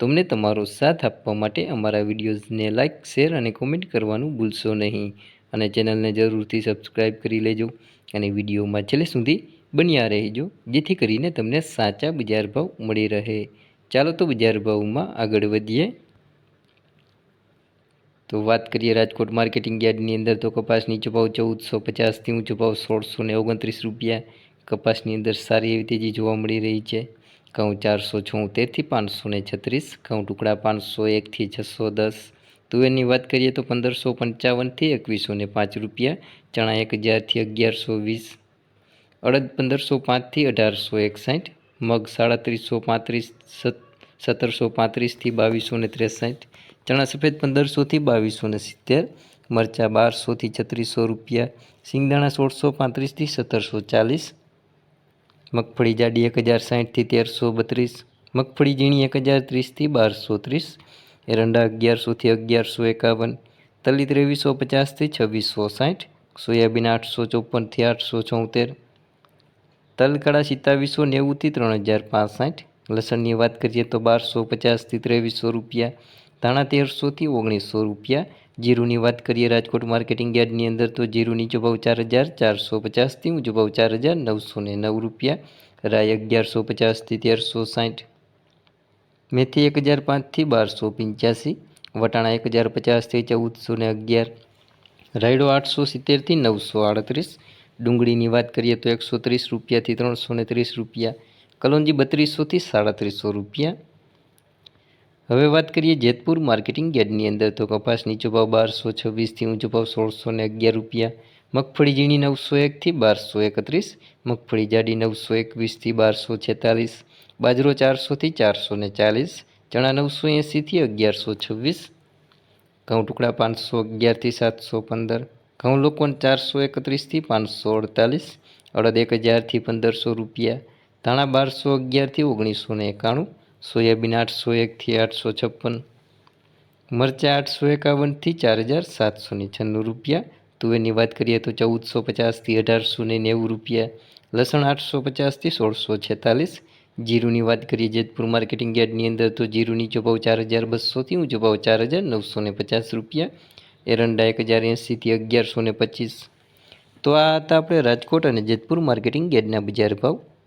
તો અમને તમારો સાથ આપવા માટે અમારા વિડીયોઝને લાઇક શેર અને કોમેન્ટ કરવાનું ભૂલશો નહીં. અને ચેનલને જરૂરથી સબસ્ક્રાઈબ કરી લેજો અને વિડીયોમાં છેલ્લે સુધી બન્યા રહેજો, જેથી કરીને તમને સાચા બજાર ભાવ મળી રહે. ચાલો તો બજાર ભાવમાં આગળ વધીએ. તો વાત કરીએ રાજકોટ માર્કેટિંગ યાર્ડની અંદર, તો કપાસની નીચો ચૌદસો પચાસથી ઊંચો ભાવ સોળસો ને ઓગણત્રીસ રૂપિયા. કપાસની અંદર સારી એવી તેજી જોવા મળી રહી છે. ઘઉં ચારસો છોતેરથી પાંચસો ને છત્રીસ, ઘઉં ટુકડા પાંચસો એકથી છસો દસ. તુવેરની વાત કરીએ તો પંદરસો પંચાવનથી એકવીસો ને પાંચ રૂપિયા, ચણા એક હજારથી અગિયારસો વીસ. અડદ પંદરસો પાંચથી અઢારસો એકસાઠ, મગ સાડત્રીસો પાંત્રીસ સત્તરસો પાંત્રીસથી બાવીસો ને ત્રેસાઠ, ચણા સફેદ પંદરસોથી બાવીસો ને સિત્તેર, મરચાં બારસોથી છત્રીસો રૂપિયા, સિંગદાણા સોળસો પાંત્રીસથી સત્તરસો ચાલીસ મગફળી જાડી એક હજાર સાઠથી તેરસો બત્રીસ, મગફળી ઝીણી એક હજાર ત્રીસથી બારસો ત્રીસ એરંડા અગિયારસોથી અગિયારસો એકાવન, તલી ત્રેવીસો પચાસથી છવ્વીસો સાઠ સોયાબીન આઠસો ચોપનથી આઠસો ચોતેર, તલકડા સિત્તાવીસો નેવુંથી ત્રણ હજાર પાંસઠ, લસણની વાત કરીએ તો બારસો પચાસથી ત્રેવીસો રૂપિયા ધાણા તેરસોથી ઓગણીસો રૂપિયા. જીરુની વાત કરીએ રાજકોટ માર્કેટિંગ યાર્ડની અંદર તો જીરું નીચો ભાવ ચાર હજાર, ચારસો પચાસથી ઊંચો ભાવ ચાર હજાર, નવસો ને નવ રૂપિયા. રાય અગિયારસો પચાસથી તેરસો સાઠ. મેથી એક હજાર પાંચથી બારસો પંચ્યાસી. વટાણા એક હજાર પચાસથી ચૌદસો ને અગિયાર. રાયડો આઠસો સિત્તેરથી નવસો આડત્રીસ. ડુંગળીની વાત કરીએ તો એકસો ત્રીસ રૂપિયાથી ત્રણસો ને ત્રીસ રૂપિયા. કલોંજી બત્રીસોથી સાડત્રીસો રૂપિયા. હવે વાત કરીએ જેતપુર માર્કેટિંગ યાર્ડની અંદર તો કપાસ નીચો ભાવ બારસો છવ્વીસથી ઊંચો ભાવ સોળસો ને અગિયાર રૂપિયા. મગફળી ઝીણી નવસો એકથી બારસો એકત્રીસ. મગફળી જાડી નવસો એકવીસથી બારસો છેતાલીસ. બાજરો ચારસોથી ચારસો ને ચાલીસ. ચણા નવસો એંસીથી અગિયારસો છવ્વીસ. ઘઉં ટુકડા પાંચસો અગિયારથી સાતસો પંદર. ઘઉં લોકોન ચારસો એકત્રીસથી પાંચસો અડતાલીસ. અડદ એક હજારથી પંદરસો રૂપિયા. ધાણા બારસો અગિયારથી ઓગણીસો ને એકાણું. સોયાબીન આઠસો એકથી આઠસો છપ્પન, મરચાં આઠસો એકાવનથી ચાર હજાર સાતસો ને છન્નું રૂપિયા. તુવેરની વાત કરીએ તો ચૌદસો પચાસથી અઢારસો ને નેવું રૂપિયા, લસણ આઠસો પચાસથી સોળસો છેતાલીસ. જીરુની વાત કરીએ જેતપુર માર્કેટિંગ યાર્ડની અંદર તો જીરું નીચો ચાર હજાર બસોથી ઊંચો ભાવ ચાર હજાર નવસો ને પચાસ રૂપિયા, એરંડા એક હજાર એંસીથી અગિયારસો ને પચીસ. તો આ હતા આપણે રાજકોટ અને જેતપુર માર્કેટિંગ યાર્ડના બજાર ભાવ.